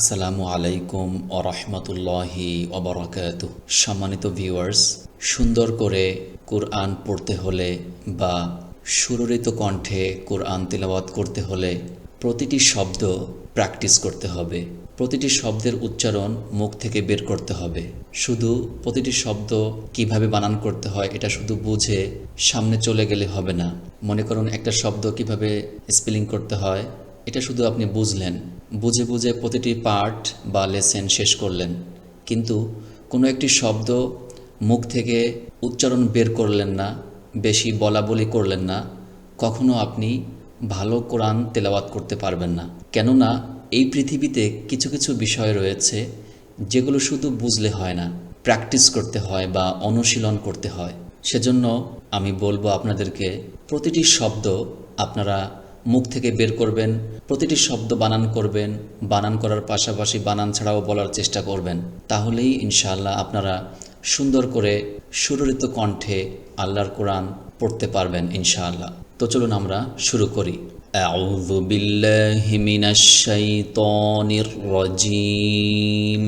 আসসালামু আলাইকুম ওরহমতুল্লাহি ওবরাকাত। সম্মানিত ভিউয়ার্স, সুন্দর করে কোরআন পড়তে হলে বা সুররিত কণ্ঠে কোরআন তেলাওয়াত করতে হলে প্রতিটি শব্দ প্র্যাকটিস করতে হবে। প্রতিটি শব্দের উচ্চারণ মুখ থেকে বের করতে হবে। শুধু প্রতিটি শব্দ কীভাবে বানান করতে হয় এটা শুধু বুঝে সামনে চলে গেলে হবে না। মনে করুন একটা শব্দ কীভাবে স্পেলিং করতে হয়, এটা শুধু আপনি বুঝলেন। বুঝে বুঝে প্রতিটি পার্ট বা লেসেন শেষ করলেন। কিন্তু কোনো একটি শব্দ মুখ থেকে উচ্চারণ বের করলেন না, বেশি বলা বলি করলেন না, কখনো আপনি ভালো কোরআন তেলাওয়াত করতে পারবেন না। কেননা এই পৃথিবীতে কিছু কিছু বিষয় রয়েছে যেগুলো শুধু বুঝলে হয় না, প্র্যাকটিস করতে হয় বা অনুশীলন করতে হয়। সেজন্য আমি বলব আপনাদেরকে, প্রতিটি শব্দ আপনারা মুখ থেকে বের করবেন প্রতিটি শব্দ বানান করবেন বানান করার পাশাপাশি বানান ছাড়াও বলার চেষ্টা করবেন তাহলেই ইনশাআল্লাহ আপনারা সুন্দর করে সুররিত কণ্ঠে আল্লাহর কোরআন পড়তে পারবেন ইনশাআল্লাহ তো চলুন আমরা শুরু করি أعوذ بالله من الشيطان الرجيم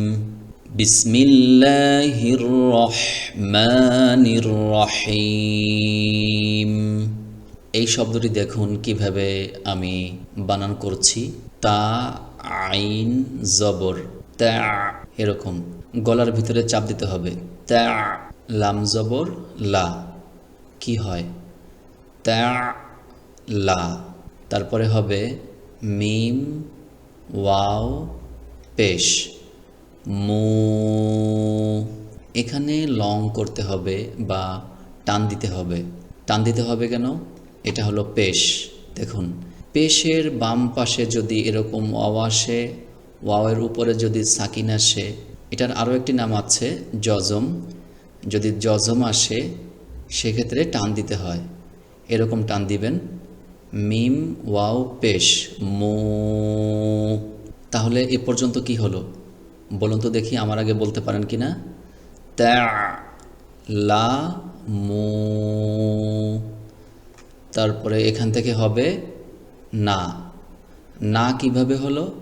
بسم الله الرحمن الرحيم এই শব্দটি দেখুন কীভাবে আমি বানান করছি। তা, আইন, জবর, তা, এরকম। গলার ভিতরে চাপ দিতে হবে। তা, লাম জবর, লা। কি হয়? তা, লা। তারপরে হবে মিম, ওয়াও, পেশ। মু। এখানে লং করতে হবে বা টান দিতে হবে। টান দিতে হবে কেন? এটা হলো পেশ। দেখুন, পেশের বাম পাশে যদি এরকম ওয়াও আসে, ওয়াওয়ের উপরে যদি সাকিন আসে, এটার আরও একটি নাম আছে, জজম। যদি জজম আসে, সেক্ষেত্রে টান দিতে হয়। এরকম টান দিবেন, মিম ওয়াও পেশ, মো। তাহলে এ পর্যন্ত কি হলো? বলুন তো দেখি আমার আগে বলতে পারেন কি না তা লা, মো। তারপরে এখান থেকে হবে না। না কীভাবে হলো?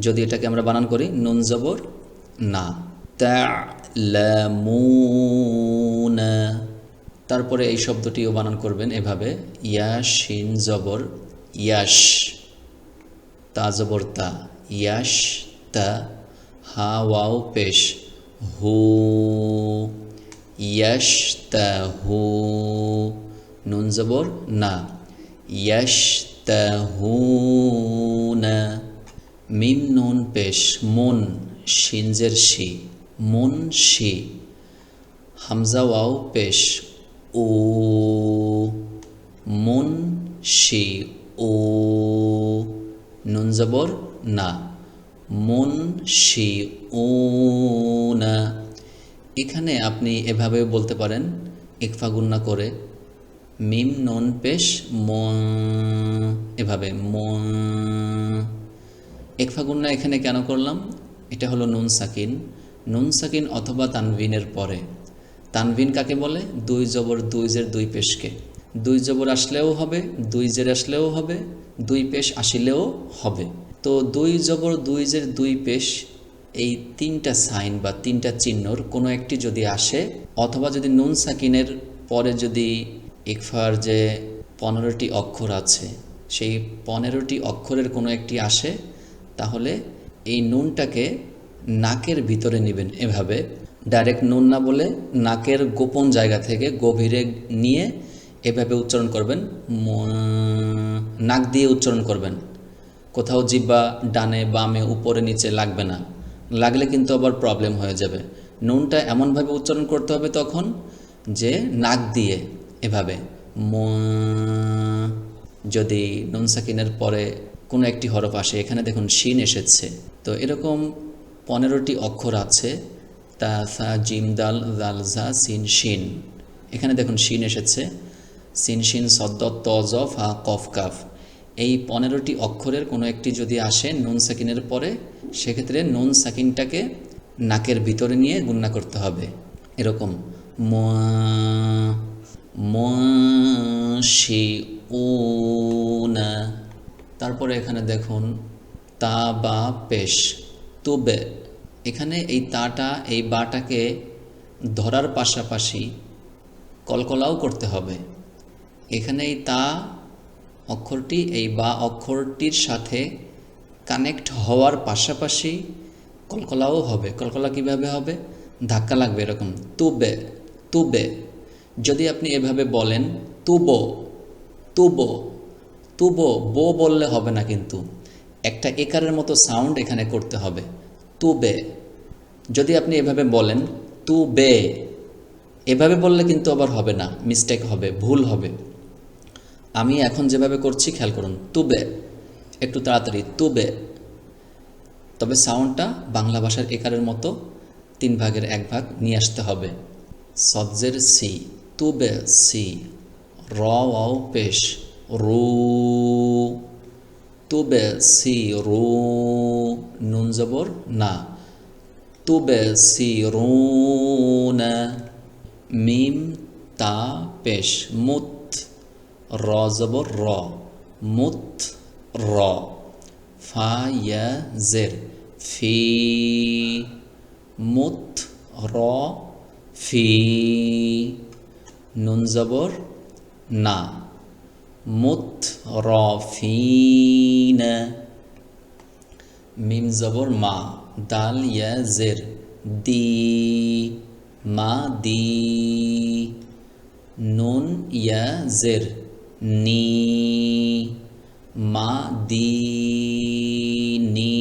যদি এটাকে আমরা বানান করি, নুন জবর, না। তারপরে এই শব্দটিও বানান করবেন এভাবে, ইয়া, শিন, জবর, ইয়াশ। তা জবর, তা। ইয়াশ, তা। হা, ওয়াও, পেশ। হু। ইয়াশ, তা, হু। নুন জবর? না। মিম নুন পেশ। মন, শিনজের শি। মন, শি। হামজা ওয়াও, পেশ। ও মন, শি। ও নুন জবর? না। মন, শি। ও না এখানে আপনি এভাবে বলতে পারেন, ইকফা গুন্না করে। মিম নন পেশ ম এভাবে ম একফা গুন্না এখানে কেন করলাম? এটা হলো নুন সাকিন। নুন সাকিন অথবা তানভিনের পরে। তানভিন কাকে বলে? দুই জবর দুই জের দুই পেশকে। দুই জবর আসলেও হবে, দুই জের আসলেও হবে, দুই পেশ আসিলেও হবে। তো দুই জবর দুই জের দুই পেশ, এই তিনটা সাইন বা তিনটা চিহ্নর কোনো একটি যদি আসে, অথবা যদি নুন সাকিনের পরে যদি ইকফার যে পনেরোটি অক্ষর আছে, সেই পনেরোটি অক্ষরের কোনো একটি আসে, তাহলে এই নুনটাকে নাকের ভিতরে নেবেন এভাবে। ডাইরেক্ট নুন না বলে নাকের গোপন জায়গা থেকে গভীরে নিয়ে এভাবে উচ্চারণ করবেন নাক দিয়ে উচ্চারণ করবেন। কোথাও জিব্বা ডানে, বামে, উপরে, নিচে লাগবে না। লাগলে কিন্তু আবার প্রবলেম হয়ে যাবে। নুনটা এমনভাবে উচ্চারণ করতে হবে তখন যে নাক দিয়ে। এভাবে। যদি নুন সাকিনের পরে কোনো একটি হরফ আসে, এখানে দেখুন শিন এসেছে। তো এরকম পনেরোটি অক্ষর আছে। তা, সা, জিম, দাল দাল জা, সিন, শিন। এখানে দেখুন শিন এসেছে। সিন, শিন সদ্দ তজ ফা, কফ, কাফ। এই পনেরোটি অক্ষরের কোনো একটি যদি আসে নুন সাকিনের পরে, সেক্ষেত্রে নুন সাকিনটাকে নাকের ভিতরে নিয়ে গুন্না করতে হবে। এরকম মশি উনা তারপরে এখানে দেখুন, তা বা পেশ, তুবে। এখানে এই তাটা, এই বাটাকে ধরার পাশাপাশি কলকলাও করতে হবে। এখানে এই তা অক্ষরটি, এই বা অক্ষরটির সাথে কানেক্ট হওয়ার পাশাপাশি কলকলাও হবে। কলকলা কীভাবে হবে? ধাক্কা লাগবে এরকম। তুবে তুবে। যদি আপনি এভাবে বলেন, তুবো তুবো তুবো, বো বললে হবে না কিন্তু। একটা একারের মতো সাউন্ড এখানে করতে হবে। তুবে, যদি আপনি এভাবে বলেন তু বে এভাবে বললে কিন্তু আবার হবে না, মিস্টেক হবে, ভুল হবে। আমি এখন যেভাবে করছি, খেয়াল করুন, তুবে, একটু তাড়াতাড়ি, তুবে। তবে সাউন্ডটা বাংলা ভাষার একারের মতো তিন ভাগের এক ভাগ নিয়ে আসতে হবে। সজ্জের সি। তুবে সি র ওয়াও পেশ, রু, তুবে সি, রু, নুন জবর, না। তুবে সি, রু, না, মিম, তা, পেশ, মুত, র জবর, র, মুত, র। ফা, ইয়া, জের, ফি, মুত, র, ফি। নুন জবর? না। মুত র ফি মিম জবর মা। দাল ইয়া জের। দি। মা দি। নুন ইয়া জের। নি। মা দি। নি।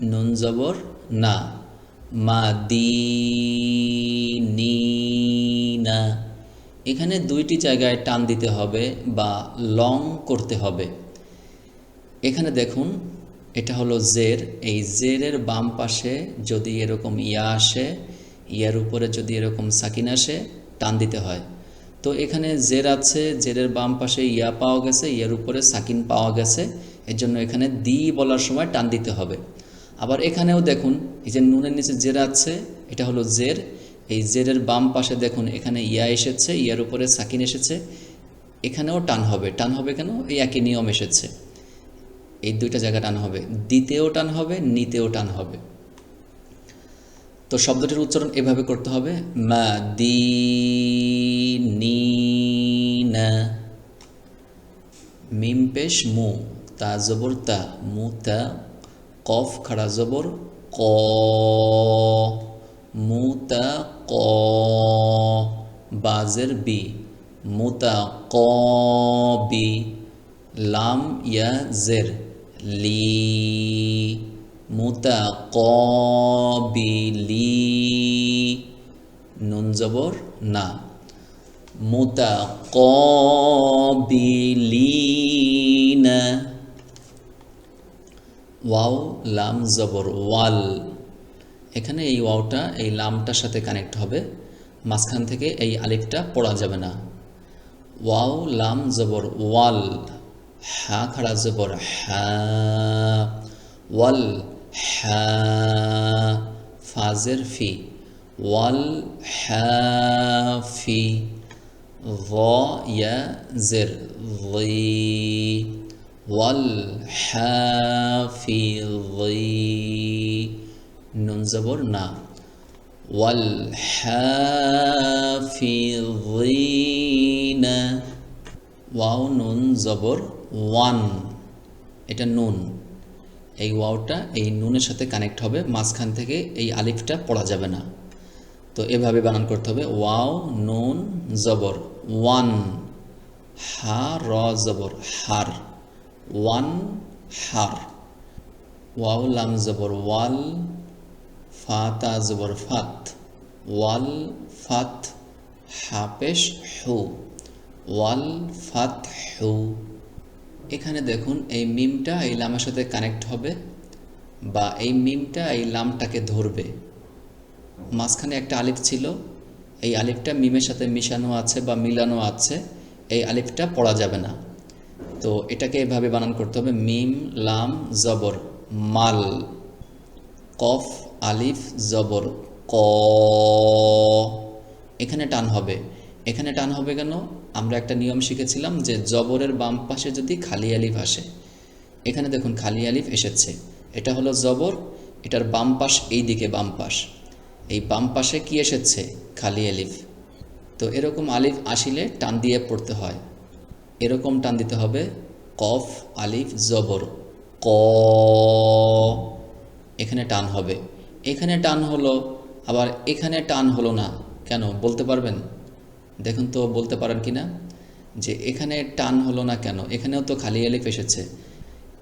নুন জবর? না। মা দি নি না এখানে দুইটি জায়গায় টান দিতে হবে বা লং করতে হবে। এখানে দেখুন, এটা হলো জের। এই জেরের বাম পাশে যদি এরকম ইয়া আসে, ইয়ার উপরে যদি এরকম সাকিন আসে, টান দিতে হয়। তো এখানে জের আছে, জেরের বাম পাশে ইয়া পাওয়া গেছে, ইয়ার উপরে সাকিন পাওয়া গেছে। এর জন্য এখানে দি বলার সময় টান দিতে হবে। আবার এখানেও দেখুন, এই যে নুনের নিচে জের আছে, এটা হলো জের। এই জেরের বাম পাশে দেখুন, এখানে ইয়া এসেছে, ইয়ার উপরে সাকিন এসেছে। এখানেও টান হবে। টান হবে কেন? এই একই নিয়ম এসেছে। এই দুইটা জায়গা টান হবে। দিতেও টান হবে, নিতেও টান হবে। তো শব্দটির উচ্চারণ এভাবে করতে হবে। মা দি নি না। মিম পেশ মু। তা জবর তা। মু তা কফ, খাড়া জবর, ক মু তা ক বাজের বি মুতা ক বি, লাম, ইয়া, জের, লি মুতা ক বি, লি, নুন জবর, না মুতা ক বি, লি, না ওয়াও, লাম, জবর, ওয়াল। এখানে এই ওয়াওটা, এই লামটার সাথে কানেক্ট হবে। মাঝখান থেকে এই আলিফটা পড়া যাবে না। ওয়াও, লাম, জবর, ওয়াল। হা, খাড়া, জবর হ্যা ওয়াল হ্যা ফাজের, ফি। ওয়াল হ্যা ফি। ওয়া ইয়া, জের والحافظي নুন জবর না والحافظين ওয়াও নুন জবর ওয়ান এটা নুন এই ওয়াওটা এই নুনের সাথে কানেক্ট হবে মাঝখান থেকে এই আলিফটা পড়া যাবে না তো এভাবে বানান করতে হবে ওয়াও নুন জবর ওয়ান হা র জবর হার ওয়ান হার। ওয়াও, লাম জবর ওয়াল ফাতা জবর ফাত। ওয়াল, ফাত হাপেশ হু। ওয়াল, ফাত, হু। এখানে দেখুন, এই মিমটা এই লামের সাথে কানেক্ট হবে বা এই মিমটা এই লামটাকে ধরবে। মাঝখানে একটা আলিফ ছিল, এই আলিফটা মিমের সাথে মিশানো আছে বা মিলানো আছে, এই আলিফটা পড়া যাবে না। তো এটাকে এভাবে বানান করতে হবে, মিম, লাম, জবর, মাল, কফ, আলিফ, জবর, ক। এখানে টান হবে। এখানে টান হবে কেন? আমরা একটা নিয়ম শিখেছিলাম যে জবরের বাম পাশে যদি খালি আলিফ আসে, এখানে দেখুন খালি আলিফ এসেছে। এটা হলো জবর, এটার বাম পাশ এই দিকে বাম পাশ। এই বাম পাশে কি এসেছে? খালি আলিফ। তো এরকম আলিফ আসিলে টান দিয়ে পড়তে হয়। এরকম টান দিতে হবে। কফ, আলিফ, জবর। ক। এখানে টান হবে। এখানে টান হলো, আবার এখানে টান হলো না। কেন? বলতে পারবেন? দেখুন তো, বলতে পারেন কি না যে এখানে টান হলো না কেন? এখানেও তো খালি আলিফ এসেছে।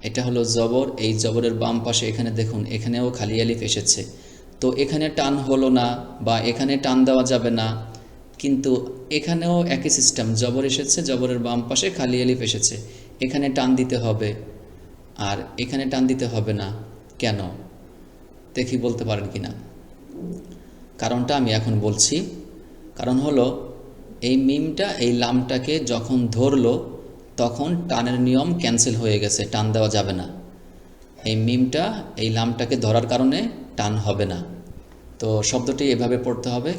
এটা হলো জবর। এই জবরের বাম পাশে এখানে দেখুন, এখানেও খালি আলিফ এসেছে। তো এখানে টান হলো না বা এখানে টান দেওয়া যাবে না। কিন্তু এখানেও একই সিস্টেম জবর এসেছে, জবরের বাম পাশে খালি আলিফ এসেছে। এখানে টান দিতে হবে। আর এখানে টান দিতে হবে না। কেন? দেখি বলতে পারেন কি না কারণটা আমি এখন বলছি। কারণ হলো, এই মিমটা, এই লামটাকে যখন ধরলো, তখন টানের নিয়ম ক্যান্সেল হয়ে গেছে, টান দেওয়া যাবে না। এই মিমটা, এই লামটাকে ধরার কারণে টান হবে না। তো শব্দটি এভাবে পড়তে হবে।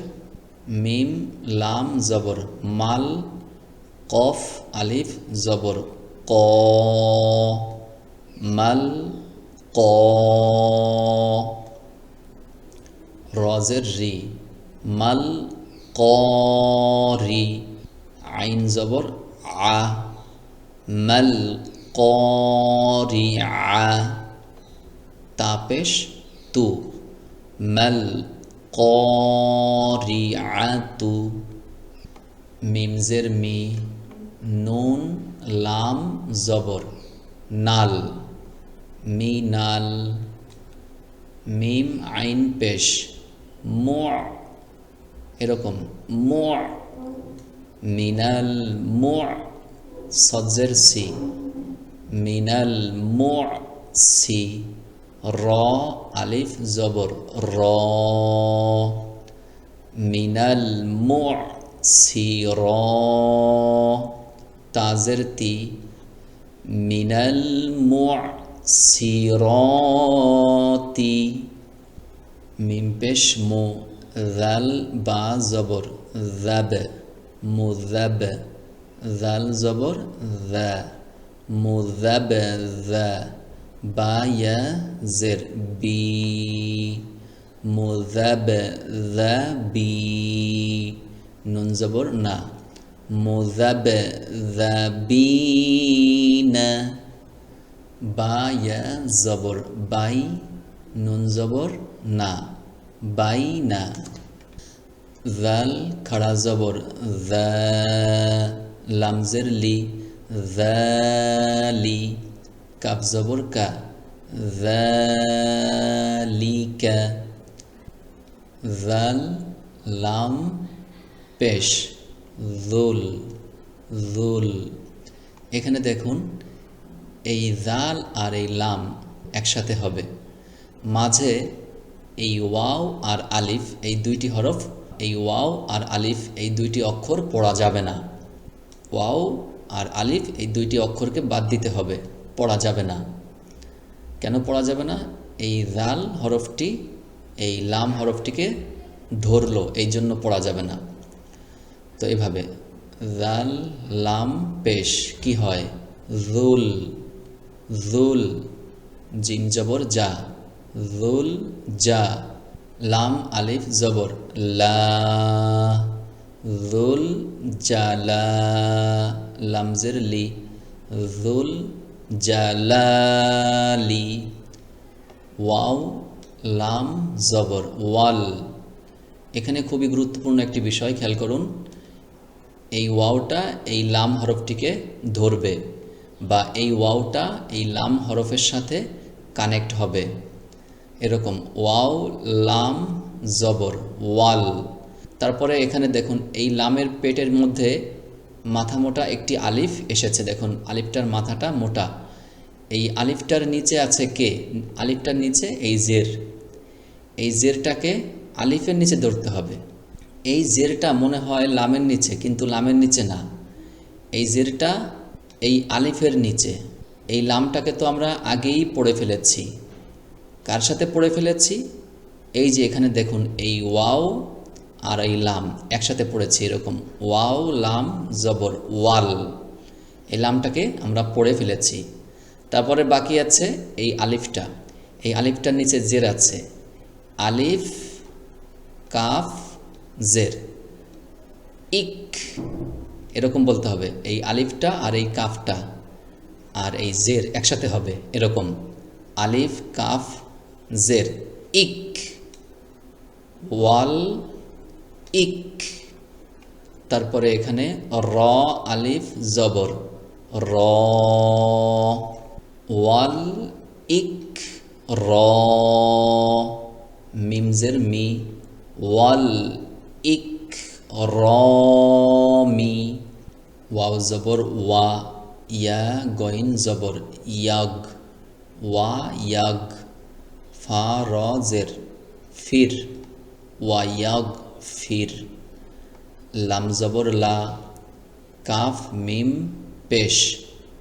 মিম, লাম, জবর, মাল, কফ, আলিফ, জবর, ক, মাল, ক, রজের রি, মাল করি আইন, জবর, আ, মাল করি আ, তাপেশ, তু, মাল করি আতু মিমজের মি নুন লাম জবর নাল মিনাল মিম আইন পেশ মু এরকম মু মিনাল মু সজ্জের সি মিনাল মু সি র আলিফ জবর র মিনাল মু সি র তাজের তি মিনাল মু সিরতি মিম পেশ মু জাল বা জবর জাব মুজাব বা ইয়া জের বি মুজাব বি না মুজাব বি না বা ইয়া বাই নুন না বাই না জাল খাড়া জবর লামজের লি জালি কাপ জবর কা জালিকা জাল লাম পেশ জুল জুল এখানে দেখুন, এই জাল আর এই লাম একসাথে হবে। মাঝে এই ওয়াও আর আলিফ এই দুইটি হরফ, এই ওয়াও আর আলিফ এই দুইটি অক্ষর পড়া যাবে না। ওয়াও আর আলিফ এই দুইটি অক্ষরকে বাদ দিতে হবে। পড়া যাবে না। কেন পড়া যাবে না? এই রাল হরফটি, এই লাম হরফটিকে ধরলো, এই জন্য পড়া যাবে না। তো এভাবে রাল লাম, পেশ, কি হয়? জুল জুল জিম জবর, যা। জুল যা, লাম, আলিফ, জবর, লা। জুল জালা লামজের লি। জুল জালালি ওয়াও লাম জবর ওয়াল এখানে খুবই গুরুত্বপূর্ণ একটি বিষয়, খেয়াল করুন। এই ওয়াওটা এই লাম হরফটিকে ধরবে বা এই ওয়াওটা এই লাম হরফের সাথে কানেক্ট হবে। এরকম, ওয়াও, লাম, জবর, ওয়াল। তারপরে এখানে দেখুন, এই লামের পেটের মধ্যে মাথা মোটা একটি আলিফ এসেছে, দেখুন, আলিফটার মাথাটা মোটা। এই আলিফটার নিচে আছে কে? আলিফটার নিচে এই জের। এই জেরটাকে আলিফের নিচে ধরতে হবে। এই জেরটা মনে হয় লামের নিচে, কিন্তু লামের নিচে না। এই জেরটা এই আলিফের নিচে। এই লামটাকে তো আমরা আগেই পড়ে ফেলেছি। কার সাথে পড়ে ফেলেছি? এই যে এখানে দেখুন, এই ওয়াও আর এই লাম, একসাথে পড়েছি এরকম। ওয়াও, লাম, জবর, ওয়াল। এই লামটাকে আমরা পড়ে ফেলেছি। তারপরে বাকি আছে এই আলিফটা। এই আলিফটার নিচে জের আছে। আলিফ, কাফ, জের। ইক, এরকম বলতে হবে। এই আলিফটা আর এই কাফটা আর এই জের একসাথে হবে এরকম। আলিফ, কাফ, জের। ইক, ওয়াল ইক তারপরে এখানে র, আলিফ, জবর। র, ওয়াল, ইক, র, মিমজের মি। ওয়াল, ইক, র, মি। ওয়াও, জবর, ওয়া। ইয়া, গইন, জবর। ইয়াগ, ওয়া, ইয়াগ। ফা, র, জের। ফির, ওয়া, ইয়াগ। ফির। লাম জবর লা, কাফ, মিম, পেশ।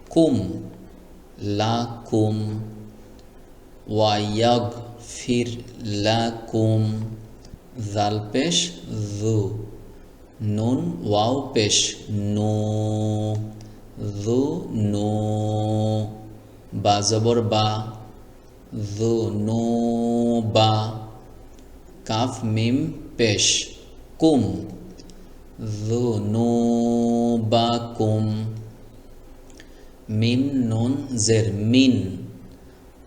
কুম, লা কুম। ওয়াইয়াগ, ফির, লা কুম। জাল, পেশ, জু। নুন, ওয়াও, পেশ। নো, জু, নো। বা জবর, বা। জু, নো, বা। কাফ, মিম, পেশ। কুম। যুনুবাকুম। মিম নুন জের মিন।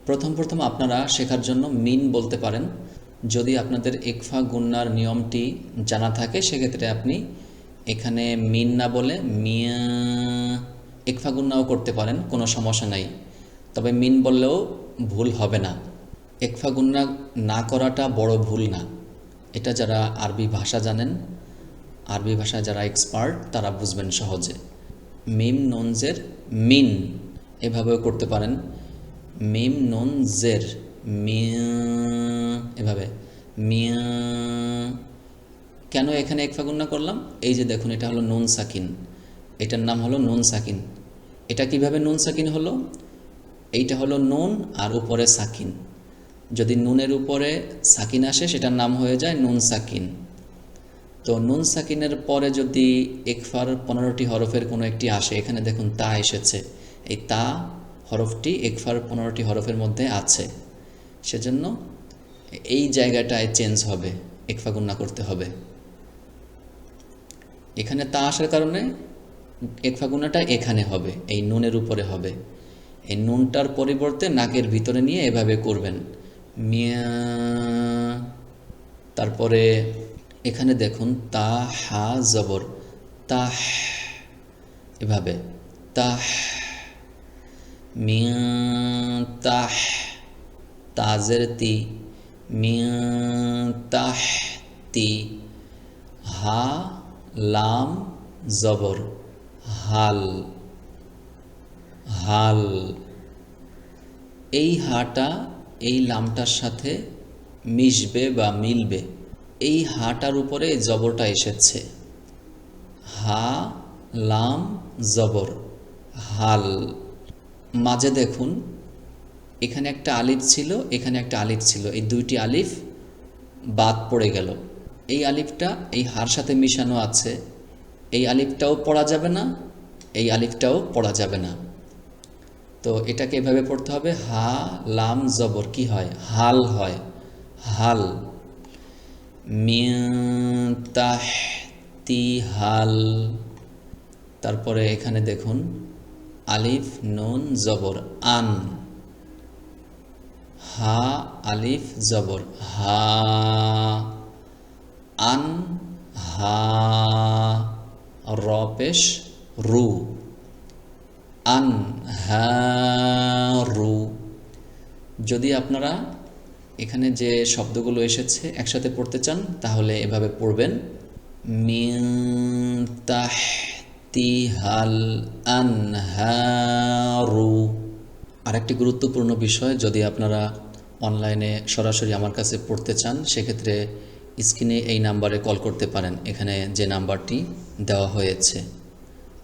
প্রথম প্রথম আপনারা শেখার জন্য মিন বলতে পারেন। যদি আপনাদের একফা গুন্নার নিয়মটি জানা থাকে, সেক্ষেত্রে আপনি এখানে মিন না বলে মিয়া একফা গুন্নাও করতে পারেন, কোনো সমস্যা নাই। তবে মিন বললেও ভুল হবে না। একফা গুন্না না করাটা বড় ভুল না। এটা যারা আরবি ভাষা জানেন, আরবি ভাষায় যারা এক্সপার্ট তারা বুঝবেন সহজে। মিম ননজের মিন এভাবেও করতে পারেন। মিম ননজের মিয়া এভাবে, মিয়া। কেন এখানে এক ফাগুন্না করলাম? এই যে দেখুন, এটা হলো নুন সাকিন। এটার নাম হলো নুন সাকিন। এটা কীভাবে নুন সাকিন হলো? এইটা হলো নুন আর উপরে সাকিন। যদি নুনের উপরে সাকিন আসে, সেটার নাম হয়ে যায় নুন সাকিন। তো নুন সাকিনের পরে যদি একফার পনেরোটি হরফের কোনো একটি আসে, এখানে দেখুন তা এসেছে। এই তা হরফটি একফার পনেরোটি হরফের মধ্যে আছে। সেজন্য এই জায়গাটায় চেঞ্জ হবে, একফা গুন্না করতে হবে। এখানে তা আসার কারণে একফা গুন্নাটা এখানে হবে, এই নুনের উপরে হবে। এই নুনটার পরিবর্তে নাকের ভিতরে নিয়ে এভাবে করবেন। মিয়া, তারপরে এখানে দেখুন, তা, হা, জবর তাহ এভাবে তাহ মিয়া তাহ তাজের তি, মিয়া তাহ তি, হা, লাম, জবর, হাল হাল, এই হাটা এই লামটার সাথে মিশবে বা মিলবে, এই হাটার উপরে জবরটা এসেছে। হা, লাম, জবর, হাল। মাঝে দেখুন, এখানে একটা আলিফ ছিল, এখানে একটা আলিফ ছিল। এই দুইটি আলিফ বাদ পড়ে গেল। এই আলিফটা এই হার সাথে মিশানো আছে। এই আলিফটাও পড়া যাবে না, এই আলিফটাও পড়া যাবে না। তো এটাকে এভাবে পড়তে হবে, হা, লাম, জবর, কি হয়? হাল হয়। হাল। হাল তারপরে এখানে দেখুন, আলিফ, নুন, জবর, আন। হা, আলিফ, জবর, হা। আন, হা। র, পেশ, রু। আন হা রু যদি আপনারা এখানে যে শব্দগুলো এসেছে একসাথে পড়তে চান, তাহলে এভাবে পড়বেন। মিন আনহারু। আরেকটি গুরুত্বপূর্ণ বিষয়, যদি আপনারা অনলাইনে সরাসরি আমার কাছে পড়তে চান, সেক্ষেত্রে স্ক্রিনে এই নাম্বারে কল করতে পারেন। এখানে যে নাম্বারটি দেওয়া হয়েছে।